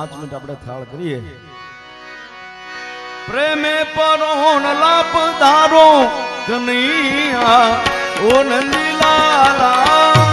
પાંચ મિનિટ આપણે થાળ કરીએ. પ્રેમે પરોણ લાપ ધારો કનૈયા ઓ નંદીલાલા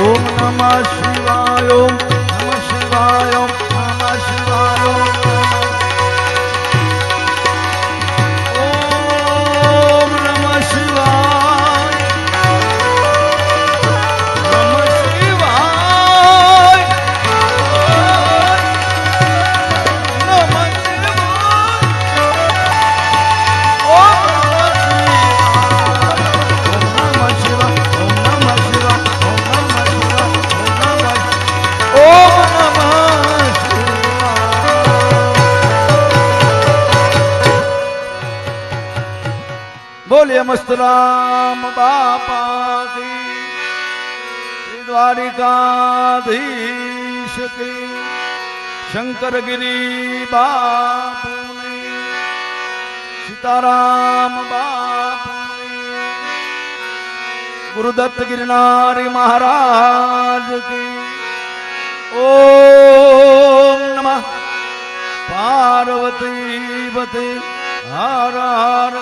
ओम नमः शिवाय ओम જય મસ્તરામ બાપા કી શ્રી દ્વારિકાધીશ કી, શંકરગીરી બાપુની, સીતારામ બાપુની ગુરુદત્ત ગિરનારી મહારાજ કી. ઓમ નમઃ. પાર્વતી પતે હર હર